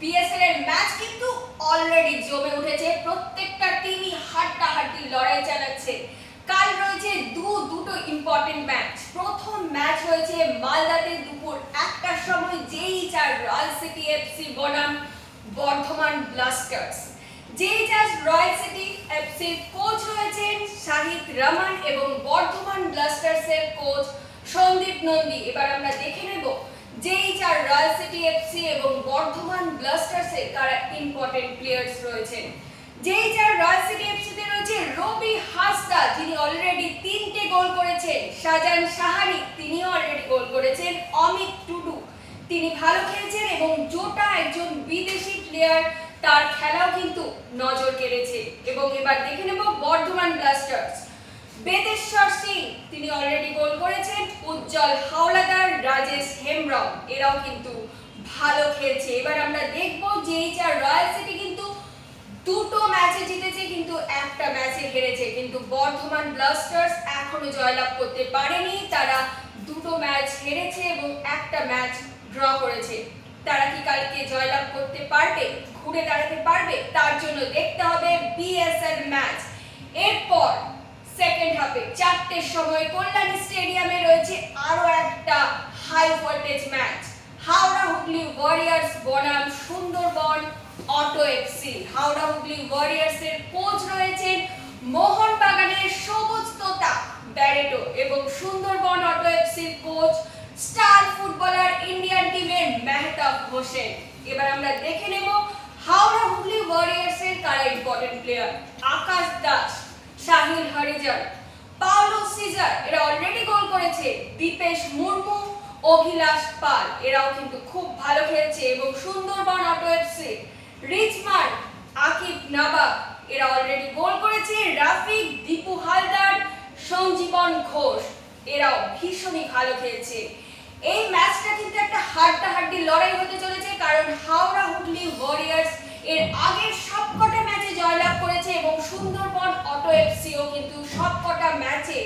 BSL এর match কিন্তু already জমে উঠেছে। প্রত্যেকটা টিমই হাড্ডাহাড্ডি লড়াই চালাচ্ছে। কাল রয়েছে দু, দুটো ইম্পর্টেন্ট ম্যাচ প্রথম ম্যাচ রয়েছে মালদাতে দুপুর একটার সময় যেই চার রয়্যাল সিটি এফসি বনাম বর্ধমান ব্লাস্টার্স যেই চার রয়্যাল সিটি এফসির কোচ রয়েছেন শাহিদ রহমান এবং বর্ধমান ব্লাস্টার্সের কোচ সন্দীপ নন্দী। এবার আমরা দেখে নেব যেই চার রয়্যাল সিটি এফসি এবং বর্ধমান ব্লাস্টার্সে কারা ইম্পর্টেন্ট প্লেয়ার্স রয়েছেন। যেই চার রয়্যাল সিটি এফসিতে রয়েছে রবি হাসদা যিনি অলরেডি তিনটে গোল করেছেন। শাহজাহান সাহানি, তিনিও অলরেডি গোল করেছেন। অমিত টুডু, তিনি ভালো খেলেছেন এবং জোটা একজন বিদেশি প্লেয়ার তার খেলাও কিন্তু নজর কেড়েছে। এবং এবার দেখে নেব বর্ধমান ব্লাস্টার্স বেদেশ্বর সিং, তিনি অলরেডি গোল করেছেন। উজ্জ্বল হাওলাদার রাজেশ হেমব্রম এরাও কিন্তু ভালো খেলছে। এবার আমরা দেখব যে এই চার রয়্যাল সিটি কিন্তু দুটো ম্যাচে জিতেছে, কিন্তু একটা ম্যাচে হেরেছে। কিন্তু বর্ধমান ব্লাস্টার্স এখনও জয়লাভ করতে পারেনি। তারা দুটো ম্যাচ হেরেছে এবং একটা ম্যাচ ড্র করেছে। তারা কি কালকে জয়লাভ করতে পারবে, ঘুরে দাঁড়াতে পারবে? তার জন্য দেখতে হবে বিএসএল ম্যাচ এরপর সেকেন্ড হাফে চারটের সময় কল্যাণী স্টেডিয়ামে রয়েছে আরও একটা high voltage match Howrah Hooghly Warriors বনাম Sundarban Auto FC Howrah Hooghly Warriors এর কোচ রয়েছেন মোহন বাগানের সবুজ তোতা ব্যারেটো এবং সুন্দরবন অটো এফসির কোচ স্টার ফুটবলার ইন্ডিয়ান টিমের মেহতাব হোসেন। এবার আমরা দেখে নেব হাওড়া হুগলি ওয়ারিয়ার্স এর important player Akash Das, Sahil Harijan Paulo Cesar, এরা অলরেডি গোল করেছে। দীপেশ মুর্মু অভিলাষ পাল, এরাও কিন্তু খুব ভালো খেলছে এবং Sundarban Auto FC Richman Aqib Nawab, এরা অলরেডি গোল করেছে, রাফিক, দীপু হালদার, সঞ্জীবন ঘোষ, এরাও ভীষণই ভালো খেলছে। এই ম্যাচটা কিন্তু একটা হাড্ডাহাড্ডি লড়াই হতে চলেছে, কারণ হাওড়া হুগলি ওয়ারিয়ার্স এর আগের সবকটা ম্যাচে জয়লাভ করেছে এবং সুন্দরবন অটো এফসিও কিন্তু সবকটা ম্যাচে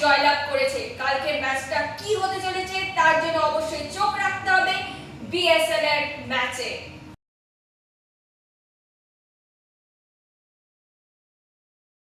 জয়লাভ করেছে। কালকের ম্যাচটা কি হতে চলেছে